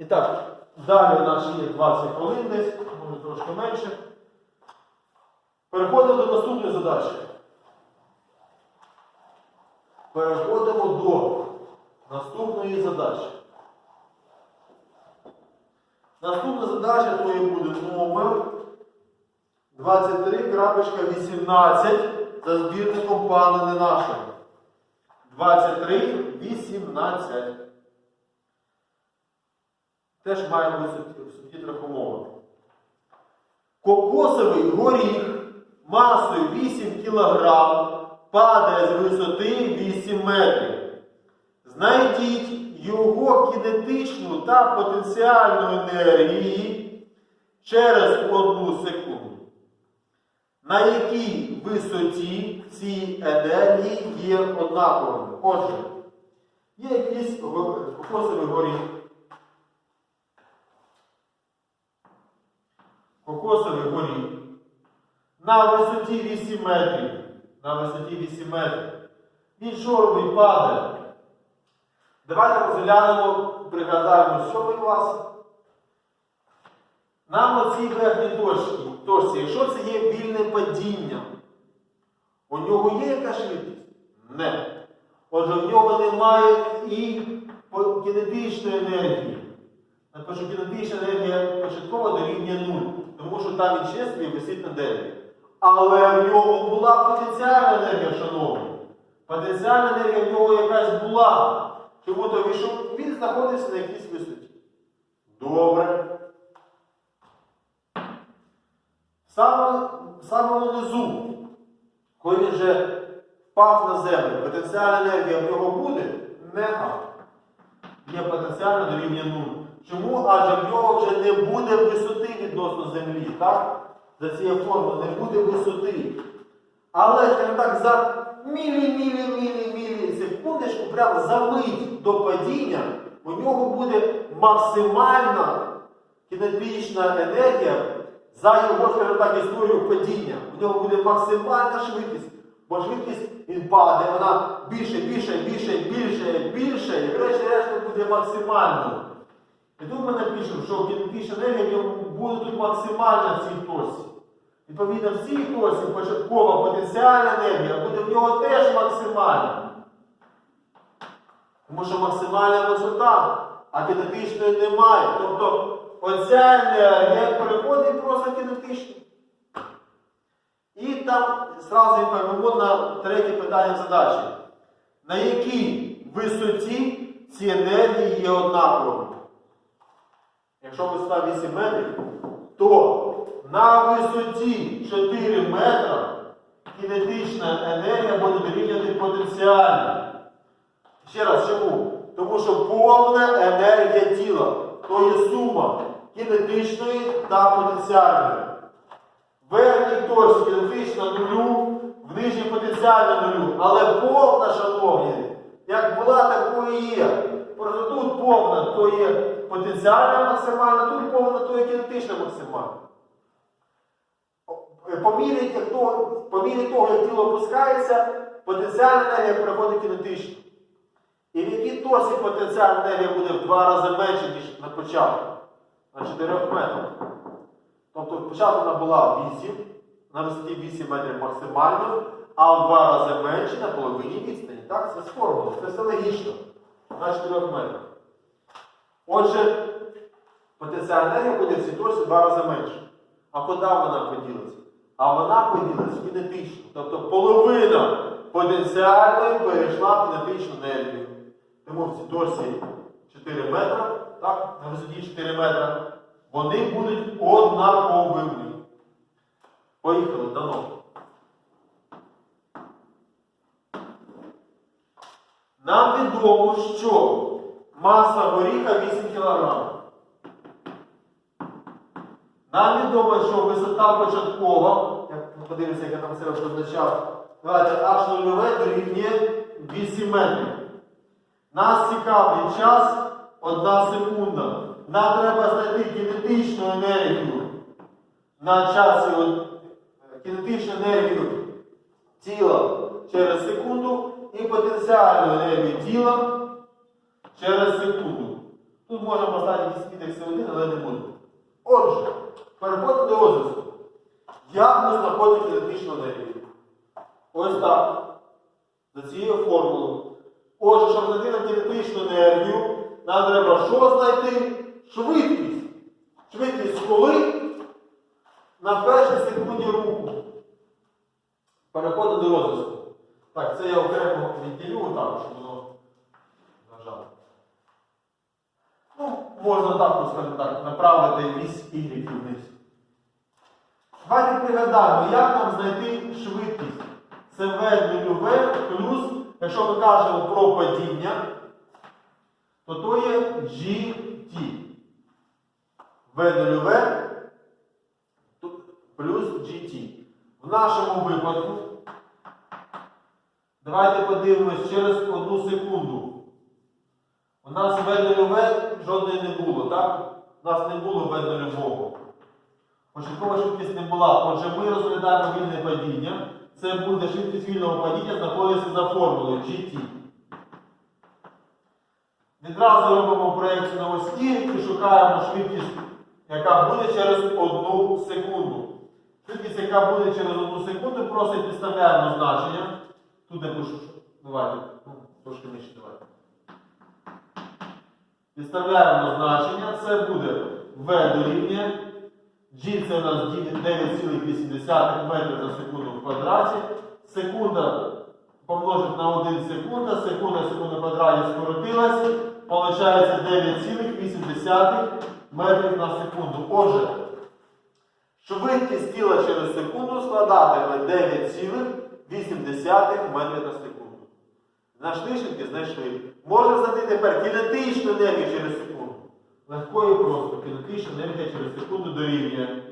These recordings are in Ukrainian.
І так, далі у нас є 20 хвилин десь, може трошки менше. Переходимо до наступної задачі. Переходимо до наступної задачі. Наступна задача твоя буде номер 23.18 за збірником пана Ненашого. 23.18. Теж має бути в субтитрах умови. Кокосовий горіх масою 8 кг падає з висоти 8 метрів. Знайдіть його кінетичну та потенціальну енергії через одну секунду. На якій висоті ці енергії є однаковими? Отже, є якийсь кокосовий горіх. Кокосовий горіх. На висоті 8 метрів. На висоті 8 метрів. Він що робить? Падає. Давайте розглянемо, пригадаємо 7 клас. Нам оцій верхній точці, точці, якщо це є вільне падіння, у нього є яка швидкість? Не. Отже, в нього немає і кінетичної енергії. Тому що кінетична енергія початкова дорівнює 0, тому що там він чесно висить на дереві. Але в нього була потенціальна енергія, шановні. Потенціальна енергія в нього якась була. Чому то що він знаходиться на якійсь висоті. Добре. Саме, самому низу, коли він вже впав на землю, потенціальна енергія в нього буде не А. Є потенціально дорівнює 0. Чому? Адже в нього вже не буде висоти відносно землі. так? За цією формулою не буде висоти. Але, скажімо так, за мілі-мілі-мілі-мілі секундочку, прямо за мить до падіння, у нього буде максимальна кінетична енергія за його, скажімо так, історію падіння. У нього буде максимальна швидкість. Бо швидкість він падає, вона більше, більше, більше, більше, більше, і врешті-решт буде максимальною. І тут ми напишемо, що кінетична енергія буде тут максимальна в цій точці. Відповідно, в цій точці початкова потенціальна енергія буде в нього теж максимальна. Тому що максимальна висота, а кінетичної немає. Тобто оця енергія переходить просто в кінетичну. І там зразу відповімо на третє питання задачі. На якій висоті ці енергії є однаковими? Якщо висота 8 метрів, то на висоті 4 метра кінетична енергія буде дорівнювати потенціальній. Ще раз, чому? Тому що повна енергія тіла то є сума кінетичної та потенціальної. В верхній точці кінетична нулю, в нижній потенціальна нулю. Але повна, шановні, як була, такою є. Просто тут повна, то є потенціальна максимальна, тут повна, то є кінетична максимальна. По мірі, по мірі того, як тіло опускається, потенціальна енергія переходить кінетично. І в якій точці потенціальна енергія буде в два рази менше, ніж на початку, на 4 метрах. Тобто спочатку вона була 8, на висоті 8 метрів максимальною, а в два рази менше на половині відстані. Так, це з формули, це все логічно. На 4 метрах. Отже, потенціальна енергія в цій два рази менше. А куди вона поділиться? А вона поділиться кінетично. Тобто половина потенціальної перейшла в кінетичну енергію. Тому в цій точці 4 метра, так, на висоті 4 метра, вони будуть однаковими. Поїхали, дано. Нам відомо, що маса горіха 8 кг. Нам відомо, що висота початкова, як подивимося, як я там себе позначав, давайте h 0 дорівнює 8 метрів. Нас цікавить час 1 секунда. Нам треба знайти кінетичну енергію на часі кінетичну енергію тіла через секунду і потенціальну енергію тіла через секунду. Тут можна поставити індекси 1, але не буду. Отже, переходимо до розв'язку. Як ми знаходимо електричну енергію? Ось так. За цією формулою. Отже, щоб знайти електричну енергію, нам треба що знайти? Швидкість. Швидкість коли? На першій секунді руху. Переходимо до розв'язку. Так, це я окремо відділю щоб воно нажало. Ну, так, скажімо так, направити вісь Y вниз. Давайте пригадаємо, як нам знайти швидкість. Це нульове плюс, якщо ми кажемо про падіння, то то є GT. Нульове плюс GT. В нашому випадку, давайте подивимось через одну секунду. У нас В нульове жодної не було, так? У нас не було В нульового. Початкова швидкість не була. Отже, ми розглядаємо вільне падіння. Це буде швидкість вільного падіння, знаходиться за формулою GT. Відразу робимо проєкцію на ось і шукаємо швидкість, яка буде через одну секунду. Швидкість, яка буде через одну секунду, просто підставляємо значення. Тут я пишу. Давайте, ну, трошки нижче давайте. Підставляємо значення, це буде V дорівнює. G це у нас 9,8 метрів на секунду в квадраті. Секунда помножить на 1 секунда, секунда секунда в квадраті скоротилась. Получається 9,8 метрів на секунду. Отже, швидкість тіла через секунду складатиме 9,8 метрів на секунду. Швидкість? Знайшли. Можна знайти тепер кінетичну енергію через секунду. Легко і просто. Кінетична енергія через секунду дорівнює.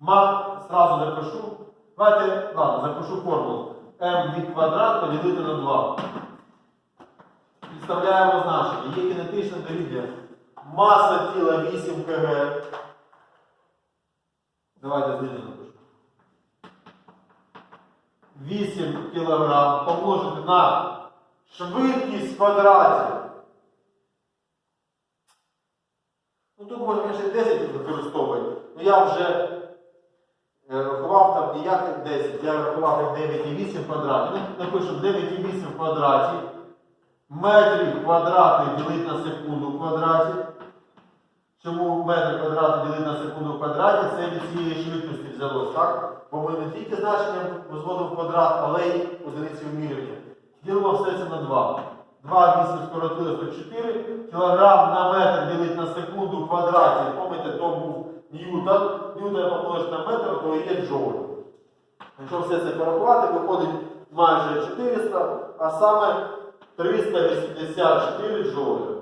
Ма, зразу запишу. Давайте, ладно, запишу формулу. mv квадрат поділити на 2. Підставляємо значення. Є кінетична дорівнює. Маса тіла 8 кг. Давайте напишу. 8 кг помножити на швидкість в квадраті. Ну тут можна, звісно, 10 використовувати. Ну я вже е, рахував там ніяких 10, я рахував 9,8 в квадраті. Ну, напишу 9,8 в квадраті. Метрів квадратних ділить на секунду в квадраті. Чому метр квадратний ділить на секунду в квадраті? Це від цієї швидкості взялось, так? Бо ми не тільки значення зводимо в квадрат, але й одиниці вимірювання. Ділимо все це на 2. 2 8 скоротилось до 4. Кілограм на метр ділить на секунду в квадраті. Пам'ятаєте, то був Ньютон. Ньютон помножити на метр, то є джоуль. Якщо все це порахувати, виходить майже 400, а саме 384 джоуля.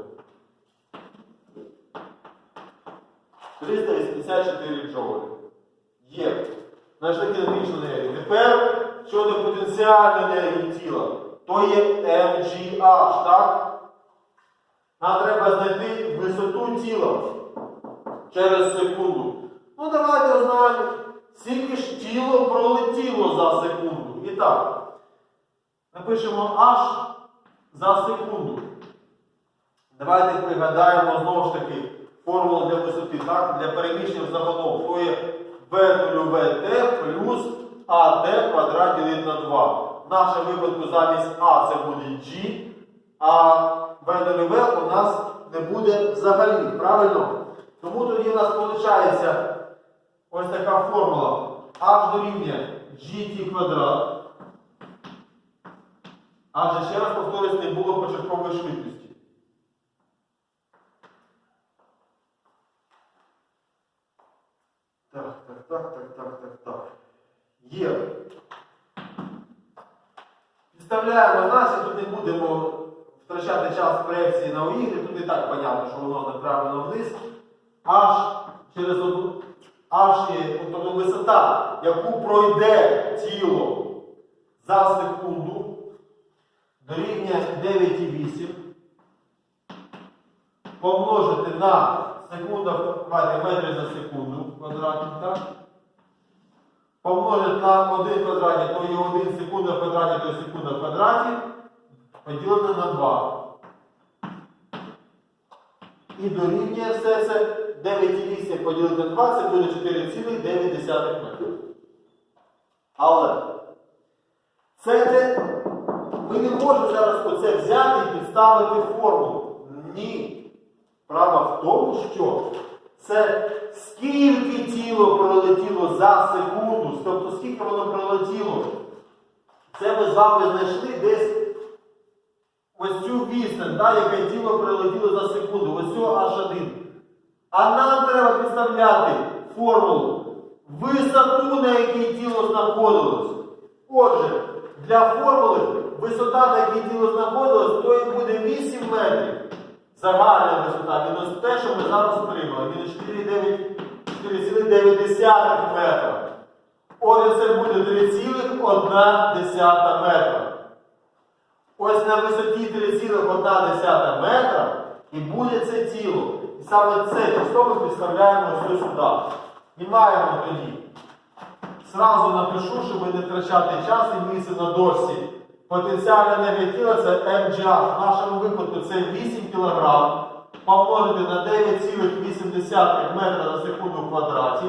384 джоулі. Є. Знайшли кінетичну енергію. Тепер щодо потенціальної енергії тіла, то є MGH, так? Нам треба знайти висоту тіла через секунду. Ну, давайте узнаємо, скільки ж тіло пролетіло за секунду. І так, напишемо H за секунду. Давайте пригадаємо знову ж таки формулу для висоти, так? для переміщення загалом. То є v 0 t плюс at квадрат ділить на 2. В нашому випадку замість А це буде G, а 0 у нас не буде взагалі. Правильно? Тому тоді у нас виходить ось така формула. H дорівнює gt квадрат. Адже ще раз повторюсь, не було початкової швидкості. Так, так, так, так, так, так, так. Є. Підставляємо значення, тут не будемо втрачати час проекції на уїгрі, тут і так понятно, що воно направлено вниз. Аж через одну. Аж тобто висота, яку пройде тіло за секунду, дорівнює 9,8 помножити на секунда, давайте метри за секунду квадратні, так? Помножити на 1 квадраті, то є 1 секунда в квадраті, то є секунда в квадраті, поділити на 2. І дорівнює все це 9,8 поділити на 2, це буде 4,9 метрів. Але це не, ми не можемо зараз оце взяти і підставити формулу. Ні. Справа в тому, що це скільки тіло пролетіло за секунду, тобто скільки воно пролетіло. Це ми з вами знайшли десь ось цю відстань, да, яке тіло прилетіло за секунду, ось цього H1. А нам треба підставляти формулу висоту, на якій тіло знаходилось. Отже, для формули висота, на якій тіло знаходилось, то і буде 8 метрів. Загальна висота мінус те, що ми зараз отримали. Мінус 4,9 метра. Отже, це буде 3,1 метра. Ось на висоті 3,1 метра і буде це тіло. І саме це число ми підставляємо ось сюди. І маємо тоді. Сразу напишу, щоб не втрачати час і місце на дошці. Потенціальна енергія тіла це MGH. В нашому випадку це 8 кг. Помножити на 9,8 метра на секунду в квадраті.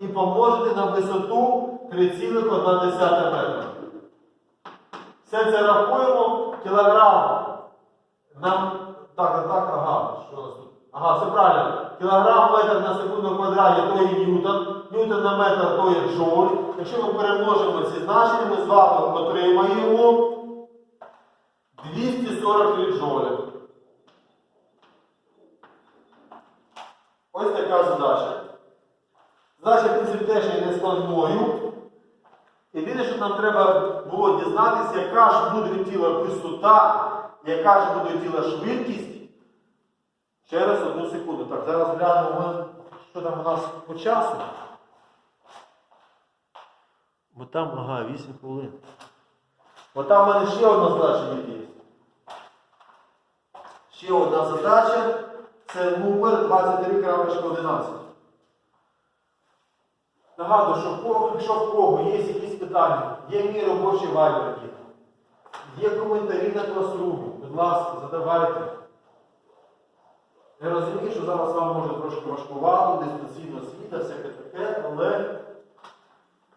І помножити на висоту 3,1 метра. Все це рахуємо кілограм. Так, так, ага. Що у нас тут? Ага, все правильно. Кілограм метр на секунду в квадраті то є ньютон. Ньютон на метр то є джоуль. Якщо ми перемножимо ці значення, ми з вами отримаємо 243 джоулі. Ось така задача. Задача, принципі, теж є нескладною. Єдине, що нам треба було дізнатися, яка ж буде летіла висота, яка ж буде летіла швидкість через одну секунду. Так, зараз глянемо, що там у нас по часу. Бо там, ага, 8 хвилин. Бо там в мене ще одна задача є. Ще одна задача. Це номер 23.11. Нагадую, що в кого- якщо в кого є якісь питання, є мій робочий вайбер, є коментарі на класрумі, будь ласка, задавайте. Я розумію, що зараз вам може трошки важкувато, дистанційно освіта, всяке таке, але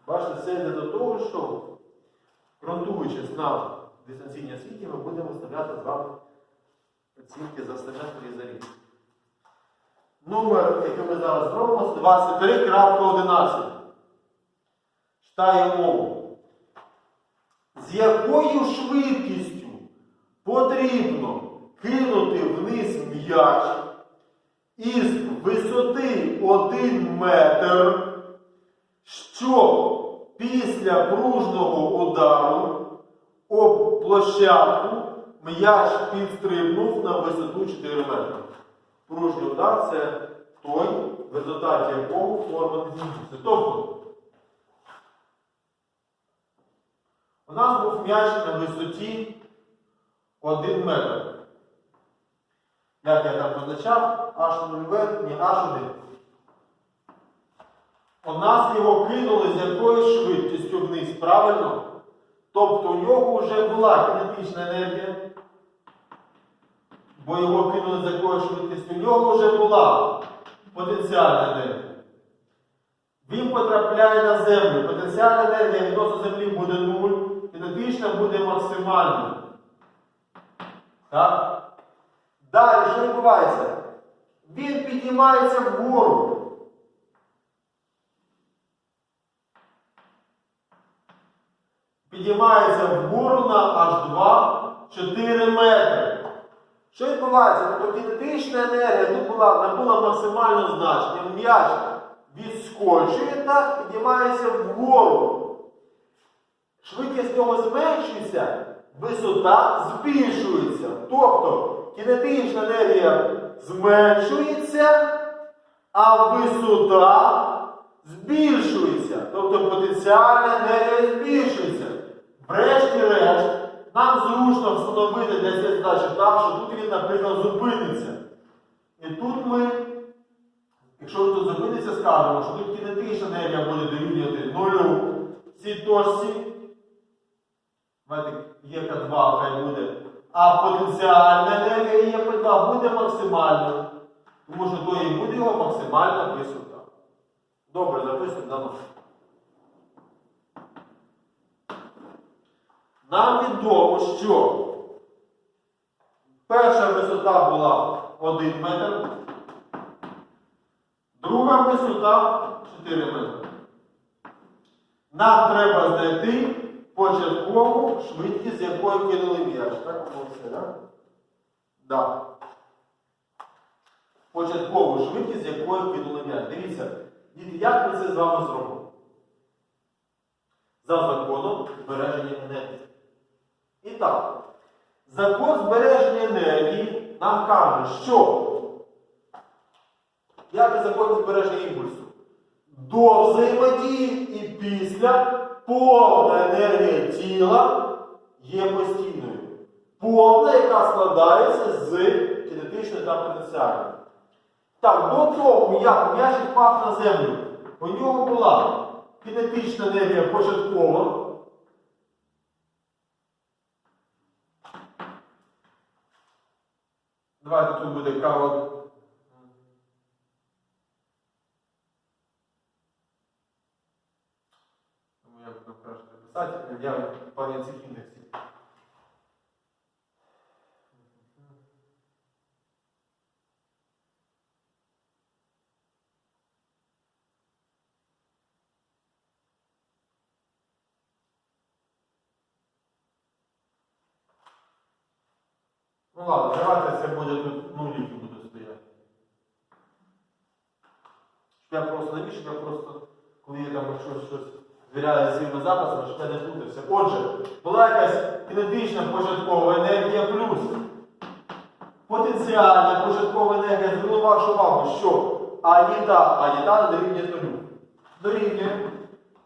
бачите, це йде до того, що ґрунтуючись на дистанційній освіті, ми будемо виставляти з вами оцінки за семестр і за рік. Номер, який ми зараз зробимо, це 23.11. Читаю мову. З якою швидкістю потрібно кинути вниз м'яч із висоти 1 метр, щоб після пружного удару об площадку м'яч підстрибнув на висоту 4 метри. Пружний удар це той, в результаті якого форма не змінюється. Тобто, у нас був м'яч на висоті 1 метр. Як я там позначав, H0V, не H1. У нас його кинули з якоюсь швидкістю вниз, правильно? Тобто у нього вже була кинетична енергія, бо його кинули з якоюсь швидкістю, у нього вже була потенціальна енергія. Він потрапляє на землю. Потенціальна енергія відносно землі буде 0, кинетична буде максимальною. Так? Далі, що відбувається? Він піднімається вгору. Піднімається вгору на аж 2, 4 метри. Що відбувається? Тобто кінетична енергія тут була, набула максимальне значення. М'яч відскочує так, піднімається вгору. Швидкість нього зменшується, висота збільшується. Тобто кінетична енергія зменшується, а висота збільшується. Тобто потенціальна енергія збільшується. Врешті-решт, нам зручно встановити для цієї задачі так, що тут він, наприклад, зупиниться. І тут ми, якщо він тут зупиниться, скажемо, що тут кінетична енергія буде дорівнювати нулю цій точці. Давайте ЄК2 хай буде. А потенціальна енергія ЄП2 буде максимальною. Тому що то і буде його максимальна висота. Добре, записуємо дано. Нам відомо, що перша висота була 1 метр, друга висота 4 метри. Нам треба знайти початкову швидкість, з якою кинули м'яч. Так, все, так? Да. Початкову швидкість, з якою кинули м'яч. Дивіться, як ми це з вами зробимо? За законом збереження енергії. І так, закон збереження енергії нам каже, що як і закон збереження імпульсу? До взаємодії і після повна енергія тіла є постійною. Повна, яка складається з кінетичної та потенціальної. Так, до того, як м'яч впав на землю, у нього була кінетична енергія початкова. Давайте тут буде кава. Тому я буду писати, я пані цих Ну ладно, давайте це буде тут нуліки буде стояти. Я просто навіщо, я просто, коли я там щось, щось звіряю цими записами, щоб я не плутався. Отже, була якась кінетична початкова енергія плюс. Потенціальна початкова енергія звернула вашу увагу, що аніта, аніта дорівнює нулю. Дорівнює.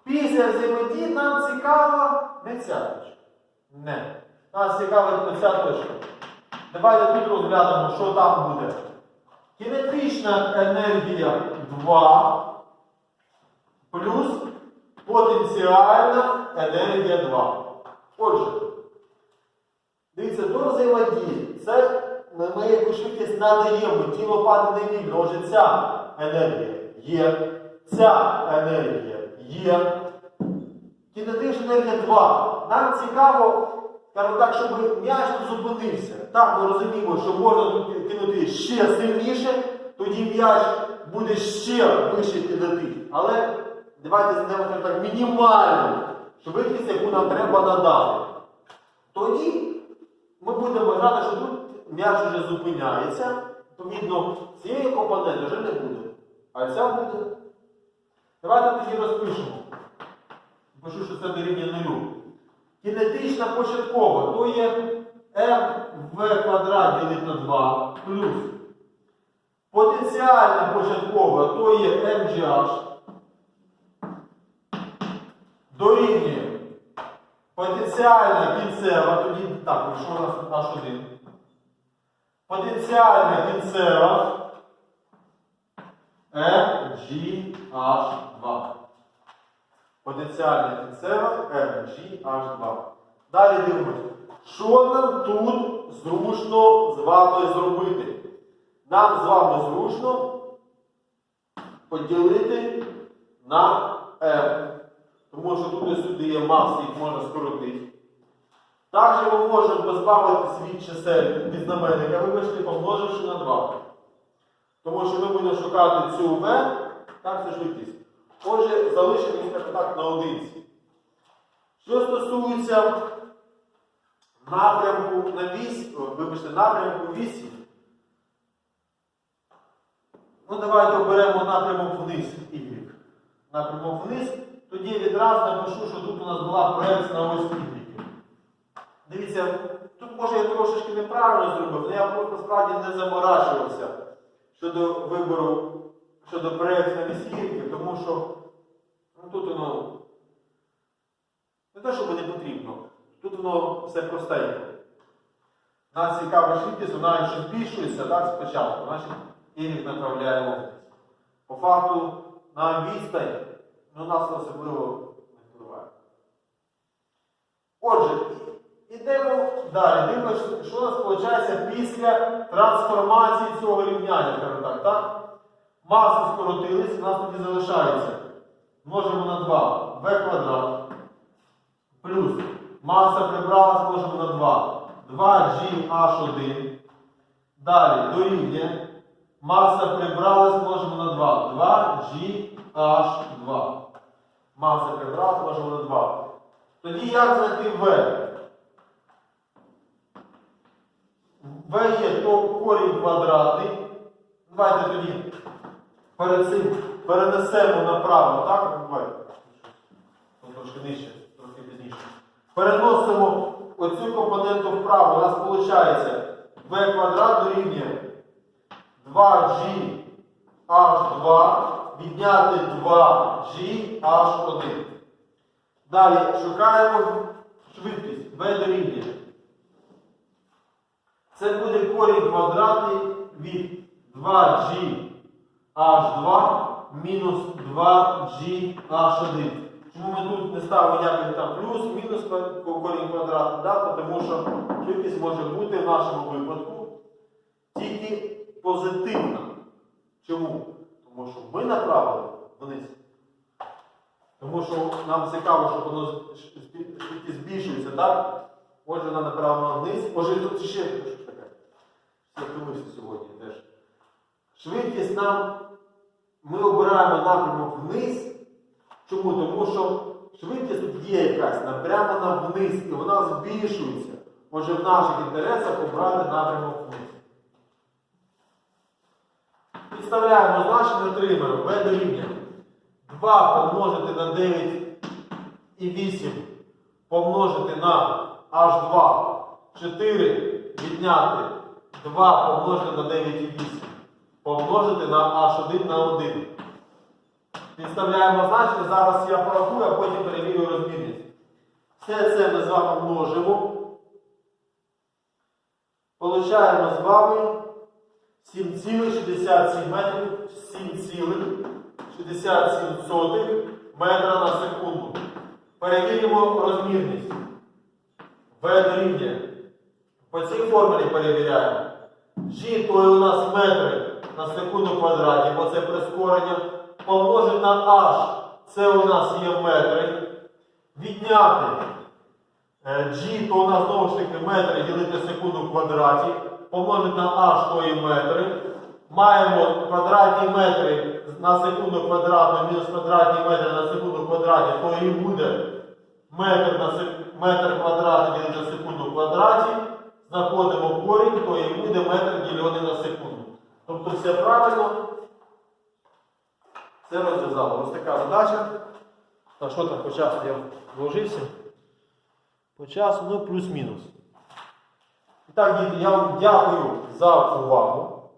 Після взаємодії нам цікава не ця точка. Не. Нас цікавить не ця точка. Давайте тут розглянемо, що там буде. Кінетична енергія 2 плюс потенціальна енергія 2. Отже, дивіться, до взаємодії. Це ми яку швидкість надаємо, тіло падає невільно. Отже, ця енергія є, ця енергія є. Кінетична енергія 2. Нам цікаво, скажімо так, щоб м'яч тут зупинився. Так, ми розуміємо, що можна тут кинути ще сильніше, тоді м'яч буде ще вище кинути. Але давайте знайдемо так, мінімальну швидкість, яку нам треба надати. Тоді ми будемо вважати, що тут м'яч вже зупиняється. Відповідно, цієї компоненти вже не буде. А ця буде. Давайте тоді розпишемо. Пишу, що це дорівнює нулю. Кінетична початкова, то є mv квадрат ділить на 2 плюс. Потенціальна початкова, то є mgh. Дорівнює. Потенціальна кінцева, тоді так, що у нас наш один. Потенціальна кінцева MGH2. Потенціальна кінцева MGH2. Далі дивимося, що нам тут зручно з вами зробити? Нам з вами зручно поділити на M. Тому що тут і сюди є маси, їх можна скоротити. Також ми можемо позбавитися від чисел від знаменника, вибачте, помноживши на 2. Тому що ми будемо шукати цю V, так, це швидкість. Отже, залишимо їх так на одинці. Що стосується напрямку на вісь, вибачте, напрямку вісі, ну давайте оберемо напрямок вниз Y. Напрямок вниз, тоді відразу напишу, що тут у нас була проекція на ось Y. Дивіться, тут може я трошечки неправильно зробив, але я просто насправді не заморачувався щодо вибору, щодо проєкту на весілки, тому що ну, тут воно не те, що не потрібно, тут воно все простенько. Нас цікава швидкість, вона якщо збільшується так, спочатку, значить Y направляємо вниз. По факту на відстань ну, нас особливо не впливає. Отже, Ідемо далі. Дивимося, що у нас виходить після трансформації цього рівняння. так? Маси скоротились, у нас тоді залишається. Множимо на 2 v квадрат. Плюс маса прибралась, множимо на 2. 2gh1. Далі дорівнює. Маса прибралась, множимо на 2. 2gh2. Маса прибралась, множимо на 2. Тоді як знайти v? v є то корінь квадратний. Давайте тоді перед цим перенесемо направо, так? Давай. Ну, Трошки нижче, трошки пізніше. Переносимо оцю компоненту вправо. У нас виходить v квадрат дорівнює 2gh2 відняти 2gh1. Далі шукаємо швидкість v дорівнює. Це буде корінь квадратний від 2gh2 мінус 2gh1. Чому ми тут не ставимо ніяких там плюс, мінус корінь квадратний? Да? Тому що швидкість може бути в нашому випадку тільки позитивна. Чому? Тому що ми направили вниз. Тому що нам цікаво, щоб воно збільшується, так? Отже, вона направлена вниз. Отже, тут ще що ж таке? Втомився сьогодні теж. Швидкість нам ми обираємо напрямок вниз. Чому? Тому що швидкість тут є якась напрямлена вниз, і вона збільшується. Отже, в наших інтересах обрати напрямок вниз. Підставляємо значення, отримаємо v дорівнює 2 помножити на 9 і 8 помножити на h2 4 відняти 2 помножити на 9 і 8 помножити на h1 на 1. Підставляємо значення, зараз я порахую, а потім перевірю розмірність. Все це ми з вами множимо. Получаємо з вами 7,67 метрів, 7,67 метра на секунду. Перевіримо розмірність. В дорівнює. По цій формулі перевіряємо. G то є у нас метри на секунду квадраті, бо це прискорення. Помножити на H, це у нас є метри. Відняти е, G, то у нас знову ж таки метри ділити секунду в квадраті. Помножити на H, то є метри. Маємо квадратні метри на секунду квадратну мінус квадратні метри на секунду квадраті, то і буде метр квадратний ділити на секунду в квадраті. Знаходимо корінь, то і буде метр ділений на секунду. Все правильно. Це розв'язало. Ось така задача. Так, що там по часу я вложився? По часу, ну, плюс-мінус. І так, діти, я вам дякую за увагу.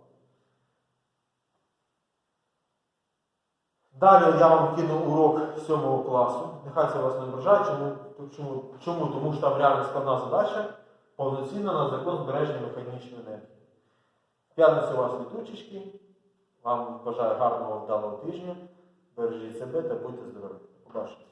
Далі я вам кину урок 7 класу. Нехай це вас не ображає. Чому? Чому? Чому? Тому що там реально складна задача повноцінна на закон збереження механічної енергії. В П'ятницю у вас літучечки. Вам бажаю гарного вдалого тижня. Бережіть себе та будьте здорові. Побачимо.